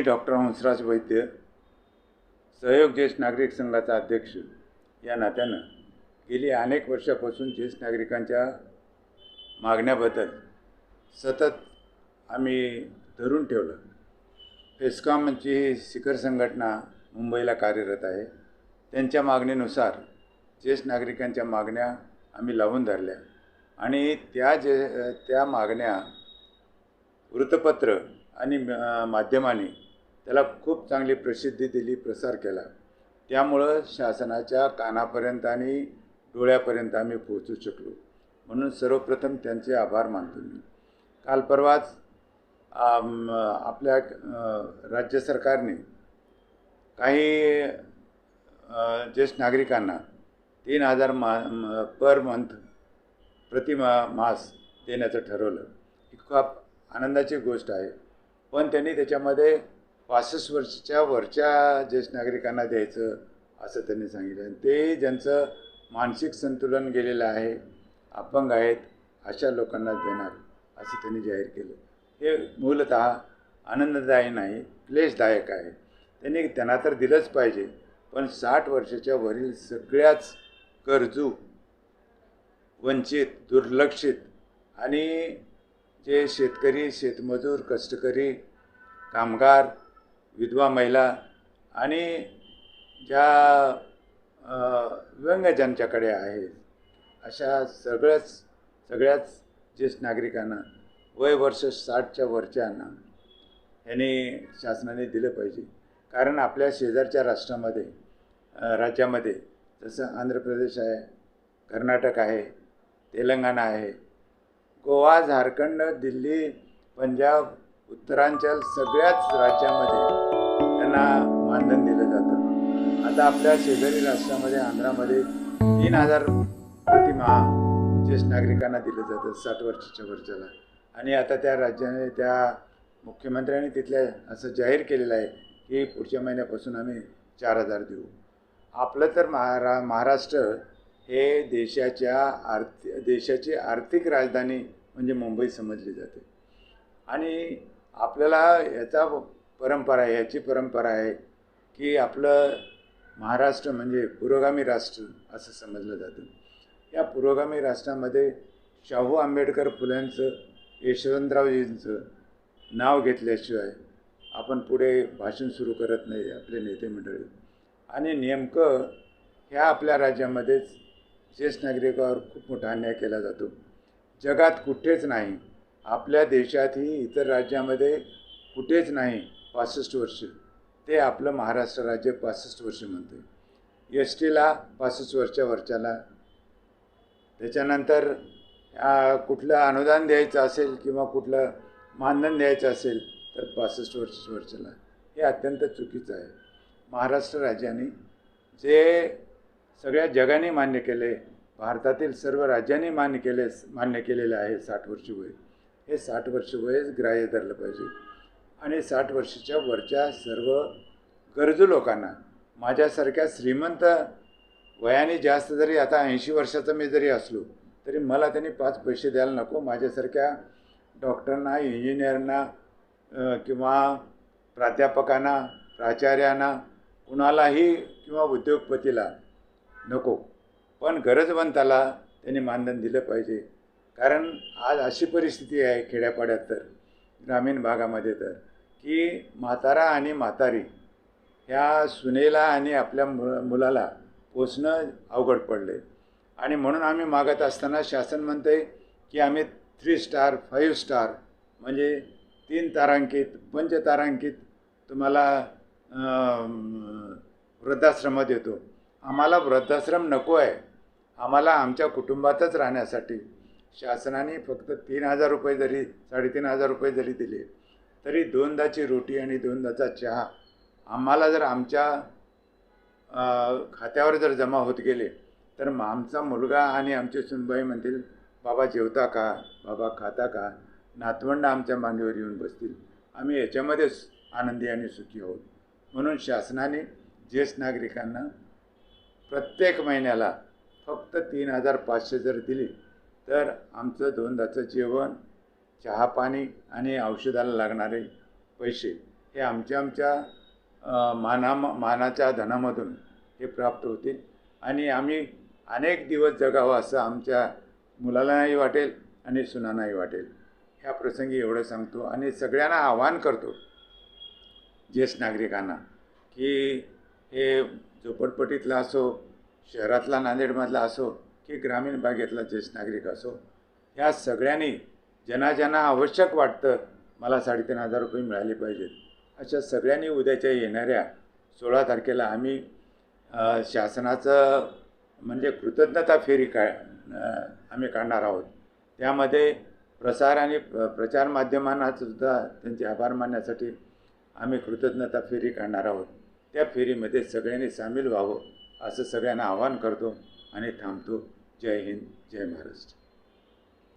मी doctor Hansraj वैद्य सहयोग ज्येष्ठ नागरिक संघाचा अध्यक्ष या नात्यानं गेली अनेक वर्षापासून ज्येष्ठ नागरिकांच्या मागण्याबद्दल सतत आम्ही धरून ठेवलं. फेस्कॉमची ही शिखर संघटना मुंबईला कार्यरत आहे. त्यांच्या मागणीनुसार ज्येष्ठ नागरिकांच्या मागण्या आम्ही लावून धरल्या आणि त्या जे त्या मागण्या वृत्तपत्र आणि माध्यमाने माध्यमांनी त्याला खूप चांगली प्रसिद्धी दिली प्रसार केला. त्यामुळं शासनाच्या कानापर्यंत आणि डोळ्यापर्यंत आम्ही पोहोचू शकलो. म्हणून सर्वप्रथम त्यांचे आभार मानतो मी. काल परवाच आपल्या राज्य सरकारने काही ज्येष्ठ नागरिकांना तीन हजार मा पर मंथ प्रतिमा मास देण्याचं ठरवलं. ही खूप आनंदाची गोष्ट आहे. पण त्यांनी त्याच्यामध्ये पासष्ट वर्षाच्या वरच्या ज्येष्ठ नागरिकांना द्यायचं असं त्यांनी सांगितलं. आणि ते ज्यांचं मानसिक संतुलन गेलेलं आहे अपंग आहेत अशा लोकांना देणार असं त्यांनी जाहीर केलं. हे मूलत आनंददायी नाही क्लेशदायक आहे. त्यांनी त्यांना तर दिलंच पाहिजे पण साठ वर्षाच्या वरील सगळ्याच गरजू वंचित दुर्लक्षित आणि जे शेतकरी शेतमजूर कष्टकरी कामगार विधवा महिला आणि ज्या अ, व्यंग ज्यांच्याकडे आहेत अशा सगळ्याच सगळ्याच ज्येष्ठ नागरिकांना वय वर्ष साठच्या वरच्यांना यांनी शासनाने दिलं पाहिजे. कारण आपल्या शेजारच्या राष्ट्रामध्ये राज्यामध्ये जसं आंध्र प्रदेश आहे कर्नाटक आहे तेलंगणा आहे गोवा झारखंड दिल्ली पंजाब उत्तरांचल सगळ्याच राज्यामध्ये त्यांना मानधन दिलं जातं. आता आपल्या शेजारी राष्ट्रामध्ये आंध्रामध्ये तीन हजार प्रतिमा ज्येष्ठ नागरिकांना दिलं जातं साठ वर्षाच्या वर्षाला आणि आता त्या राज्याने त्या मुख्यमंत्र्यांनी तिथल्या असं जाहीर केलेलं आहे की पुढच्या महिन्यापासून आम्ही चार हजार देऊ. आपलं तर महारा महाराष्ट्र हे देशाच्या आर्थिक देशाची आर्थिक राजधानी म्हणजे मुंबई समजली जाते. आणि आपल्याला याचा परंपरा आहे याची परंपरा आहे की आपलं महाराष्ट्र म्हणजे पुरोगामी राष्ट्र असं समजलं जातं. या पुरोगामी राष्ट्रामध्ये शाहू आंबेडकर फुल्यांचं यशवंतरावजींचं नाव घेतल्याशिवाय आपण पुढे भाषण सुरू करत नाही आपले नेते मंडळी. आणि नेमकं ह्या आपल्या राज्यामध्येच ज्येष्ठ नागरिकावर खूप मोठा अन्याय केला जातो. जगात कुठेच नाही आपल्या देशातही इतर राज्यामध्ये कुठेच नाही पासष्ट वर्ष. ते आपलं महाराष्ट्र राज्य पासष्ट वर्ष म्हणते. एस टीला पासष्ट वर्षा वर्षाला त्याच्यानंतर कुठलं अनुदान द्यायचं असेल किंवा कुठलं मानधन द्यायचं असेल तर पासष्ट वर्ष वर्षाला हे अत्यंत चुकीचं आहे. महाराष्ट्र राज्याने जे सगळ्या जगाने मान्य केले भारतातील सर्व राज्यांनी मान्य केले मान्य केलेलं आहे साठ वर्ष वय. हे साठ वर्ष वयच ग्राह्य धरलं पाहिजे. आणि साठ वर्षाच्या वरच्या सर्व गरजू लोकांना माझ्यासारख्या श्रीमंत वयाने जास्त जरी आता ऐंशी वर्षाचा मी जरी असलो तरी मला त्यांनी पाच पैसे द्यायला नको. माझ्यासारख्या डॉक्टरांना इंजिनियरना किंवा प्राध्यापकांना प्राचार्यांना कुणालाही किंवा उद्योगपतीला नको. पण गरजवंताला त्यांनी मानधन दिलं पाहिजे. कारण आज अशी परिस्थिती आहे खेड्यापाड्यात तर ग्रामीण भागामध्ये तर की म्हातारा आणि म्हातारी ह्या सुनेला आणि आपल्या मु मुलाला पोचणं अवघड पडले. आणि म्हणून आम्ही मागत असताना शासन म्हणते की आम्ही थ्री स्टार फाईव्ह स्टार म्हणजे तीन तारांकित पंचतारांकित तुम्हाला वृद्धाश्रमात वृद्धाश्रम देतो. आम्हाला वृद्धाश्रम नको आहे. आम्हाला आमच्या कुटुंबातच राहण्यासाठी शासनाने फक्त तीन हजार रुपये जरी साडेतीन हजार रुपये जरी दिले तरी दोनदाची रोटी आणि दोनदाचा चहा आम्हाला जर आमच्या खात्यावर जर जमा होत गेले तर मग आमचा मुलगा आणि आमचे सुनबाई म्हणतील बाबा जेवता का? बाबा खाता का? नातवंड आमच्या मांडीवर येऊन बसतील. आम्ही याच्यामध्येच आनंदी आणि सुखी आहोत. म्हणून शासनाने ज्येष्ठ नागरिकांना प्रत्येक महिन्याला फक्त तीन हजार पाचशे जर दिली तर आमचं दोनदाचं जेवण चहा पाणी आणि औषधाला लागणारे पैसे हे आमच्या आमच्या माना मानाच्या धनामधून हे प्राप्त होतील. आणि आम्ही अनेक दिवस जगावं असं आमच्या मुलालाही वाटेल आणि सुनांनाही वाटेल. ह्या प्रसंगी एवढं सांगतो आणि सगळ्यांना आवाहन करतो ज्येष्ठ नागरिकांना की हे झोपडपट्टीतला असो शहरातला नांदेडमधला असो की ग्रामीण भागातला ज्येष्ठ नागरिक असो ह्या सगळ्यांनी ज्यांना ज्यांना आवश्यक वाटतं मला साडेतीन हजार रुपये मिळाले पाहिजेत. अशा सगळ्यांनी उद्याच्या येणाऱ्या सोळा तारखेला आम्ही शासनाचं म्हणजे कृतज्ञता फेरी का आम्ही काढणार आहोत. त्यामध्ये प्रसार आणि प्रचार माध्यमांनासुद्धा त्यांचे आभार मानण्यासाठी आम्ही कृतज्ञता फेरी काढणार आहोत. त्या फेरीमध्ये सगळ्यांनी सामील व्हावं असं सगळ्यांना आवाहन करतो. आणि थांबतो जय हिंद जय महाराष्ट्र